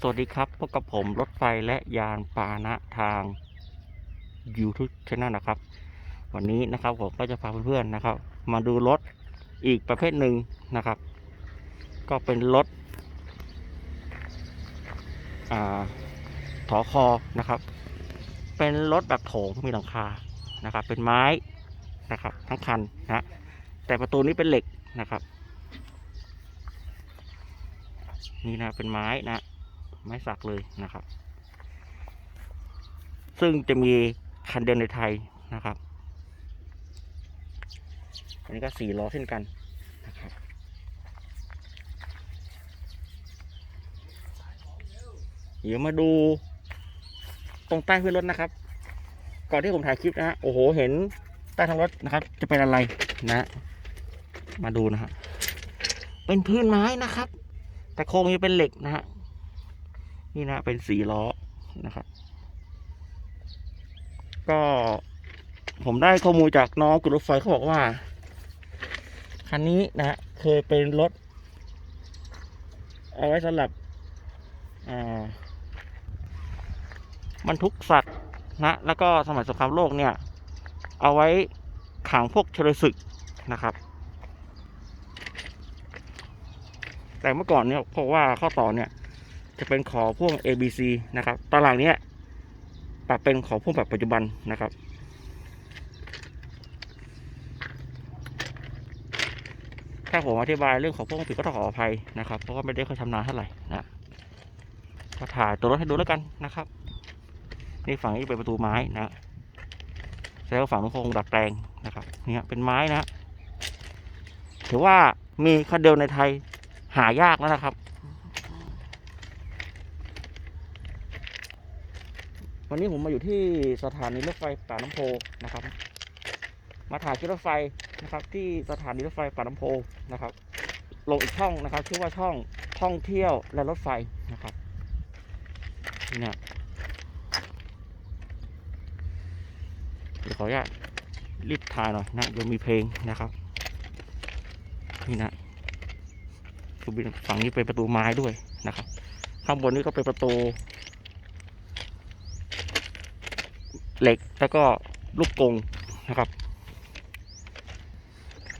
สวัสดีครับพบกับผมรถไฟและยานพาหนะทาง YouTube Channel นะครับ วันนี้นะครับผมก็จะพาเพื่อนๆนะครับ มาดูรถอีกประเภทหนึ่งนะครับ ก็เป็นรถอ่าถอคอนะครับ เป็นรถแบบโถงมีหลังคานะครับ เป็นไม้นะครับ ทั้งคันนะแต่ประตูนี้เป็นเหล็กนะครับ นี่นะเป็นไม้นะ ไม้สักเลยนะครับ ซึ่งจะมีคันเดียวในไทยนะครับ อันนี้ก็สี่ล้อเช่นกันนะครับเดี๋ยวมาดูตรงใต้พื้นรถนะครับ ก่อนที่ผมถ่ายคลิปนะฮะโอ้โหเห็นใต้ท้องรถนะครับ จะเป็นอะไรนะ มาดูนะฮะเป็นพื้นไม้นะครับ แต่โครงยังเป็นเหล็กนะฮะ นี่นะเป็นสีล้อนะครับ ก็ผมได้ข้อมูลจากน้องกุรถไฟเขาบอกว่า คันนี้นะเคยเป็นรถ เอาไว้สำหรับบรรทุกสัตว์นะ แล้วก็สมัยสงครามโลกเนี่ย เอาไว้ขังพวกเฉลยศึกนะครับ แต่เมื่อก่อนเนี่ยเพราะว่าข้อต่อเนี่ย จะเป็นขอพ่วง A B C นะครับตอนหลังเนี้ยปรับเป็นขอพ่วงแบบปัจจุบันนะครับ ถ้าผมอธิบายเรื่องของพ่วงผิดก็ต้องขออภัยนะครับ เพราะว่าไม่ได้ค่อยชำนาญเท่าไหร่นะก็ถ่ายตัวรถให้ดูแล้วกันนะครับ นี่ฝั่งนี้เป็นประตูไม้นะแล้วฝั่งนู้นคงดัดแปลงนะครับเนี่ยเป็นไม้นะถือว่ามีคันเดียวในไทยหายากแล้วนะครับ วันนี้ผมมาอยู่ที่สถานีรถไฟป่าน้ำโพนะครับ มาถ่ายคลิปรถไฟนะครับ ที่สถานีรถไฟป่าน้ำโพนะครับ ลงอีกช่องนะครับ ชื่อว่าช่องท่องเที่ยวและรถไฟนะครับนี่นะเดี๋ยวขออนุญาตรีบถ่ายหน่อยนะเดี๋ยวมีเพลงนะครับ นี่นะฝั่งนี้เป็นประตูไม้ด้วยนะครับ ข้างบนนี้ก็เป็นประตู เหล็กแล้วก็ลูกกงนะครับ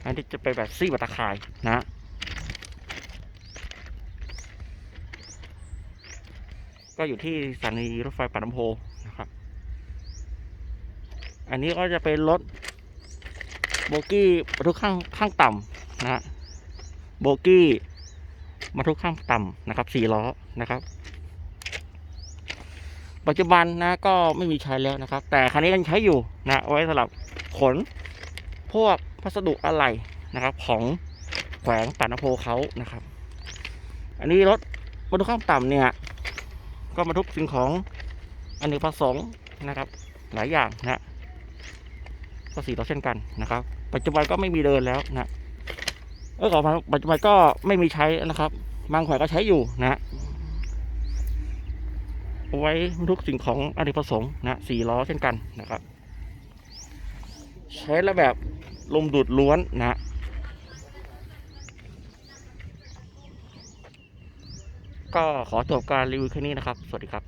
อันนี้จะเป็นแบบซี่บัตะข่ายนะก็อยู่ที่สถานีรถไฟปากน้ำโพนะครับ อันนี้ก็จะเป็นรถโบกี้บรรทุกข้างข้างต่ำนะฮะโบกี้บรรทุกข้างต่ำนะครับสี่ล้อนะครับ ปัจจุบันนะก็ไม่มีใช้แล้วนะครับ แต่คันนี้ยังใช้อยู่นะไว้สำหรับขนพวกพัสดุอะไหล่นะครับ ของแขวงป่านโพเขานะครับ อันนี้รถบรรทุกข้างต่ำเนี่ย ก็บรรทุกสิ่งของอันหนึ่งประสงค์นะครับ หลายอย่างนะก็สี่ล้อเช่นกันนะครับ ปัจจุบันก็ไม่มีเดินแล้วนะเออขอมาปัจจุบันก็ไม่มีใช้นะครับ บางแขวงก็ใช้อยู่นะ ไว้ทุกสิ่งของอเนกประสงค์นะสี่ล้อเช่นกันนะครับ ใช้ระแบบลมดูดล้วนนะก็ขอจบการรีวิวแค่นี้นะครับ สวัสดีครับ